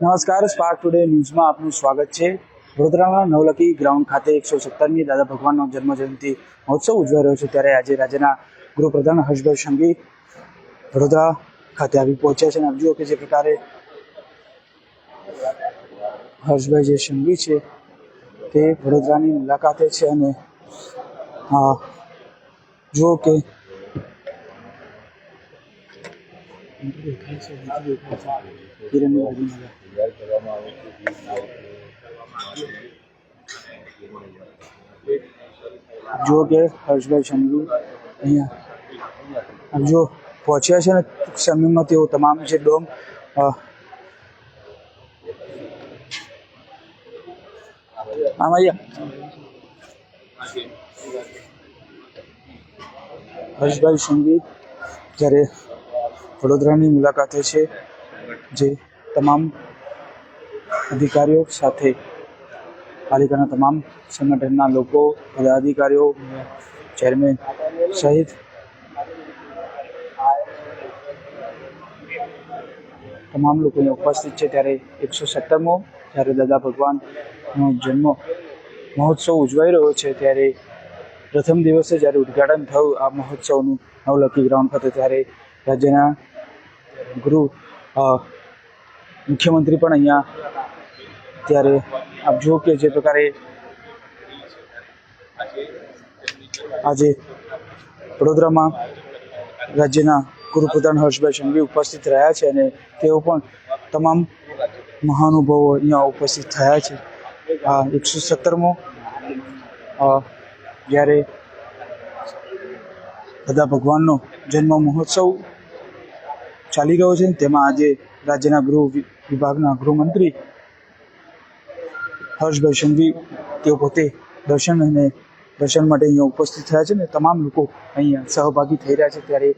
નમસ્કાર spark today ન્યૂઝમાં આપનું સ્વાગત છે. વડોદરાના નવલખી ગ્રાઉન્ડ ખાતે એકસો સત્તરમી દાદા ભગવાનનો જન્મ જયંતિ મહોત્સવ ઉજવાઈ રહ્યો છે ત્યારે આજે રાજ્યના ગૃહપ્રધાન હર્ષભાઈ સંઘવી વડોદરા ખાતે આવી પહોંચ્યા છે અને જુઓ કે જે પ્રકારે હર્ષભાઈ જે સંઘવી છે તે વડોદરાની મુલાકાતે છે અને જુઓ કે દેખાય છે બીજું દેખાય છે કિરણની બાજુમાં જુઓ કે હર્ષભાઈ સંઘવી અહીંયા આપ જો પહોંચ્યા છે ને ટૂંક સમયમાં તેઓ તમામ જે ડોમ અ, આમ અહીંયા હર્ષભાઈ સંઘવી જ્યારે વડોદરાની મુલાકાતે છે, જે તમામ અધિકારીઓ સાથે, પાલિકાના તમામ સંગઠનના લોકો, પદાધિકારીઓ, ચેરમેન સહિત તમામ લોકો ઉપસ્થિત છે. ત્યારે એકસો સત્તરમો, જ્યારે દાદા ભગવાનનો જન્મ મહોત્સવ ઉજવાઈ રહ્યો છે, ત્યારે પ્રથમ દિવસે જ્યારે ઉદ્ઘાટન થયું આ મહોત્સવનું નવલખી ગ્રાઉન્ડ ખાતે, ત્યારે રાજ્યના ગૃહ મુખ્યમંત્રી પણ અહીંયા ત્યારે આપ જુઓ કે જે પ્રકારે આજે વડોદરામાં રાજ્યના ગુરુપ્રધાન હર્ષભાઈ સંઘવી ઉપસ્થિત રહ્યા છે અને તેઓ પણ તમામ મહાનુભાવો અહીંયા ઉપસ્થિત થયા છે. આ એકસો સત્તરમો જ્યારે બધા ભગવાનનો જન્મ મહોત્સવ ચાલી રહ્યો છે. તેમાં આજે રાજ્યના ગૃહ વિભાગના ગૃહમંત્રી હર્ષભાઈ સંઘવી, તેઓ પોતે દર્શન અને દર્શન માટે અહીંયા ઉપસ્થિત થયા છે ને તમામ લોકો અહીંયા સહભાગી થઈ રહ્યા છે. ત્યારે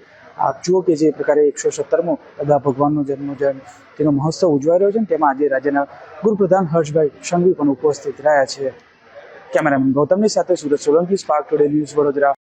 આપ જુઓ કે જે પ્રકારે એકસો સત્તરમો દાદા ભગવાનનો જન્મ તેનો મહોત્સવ ઉજવાઈ રહ્યો છે ને તેમાં આજે રાજ્યના ગૃહપ્રધાન હર્ષભાઈ સંઘવી પણ ઉપસ્થિત રહ્યા છે. કેમેરામેન ગૌતમની સાથે Surat Solanki, Spark Today News Vadodara.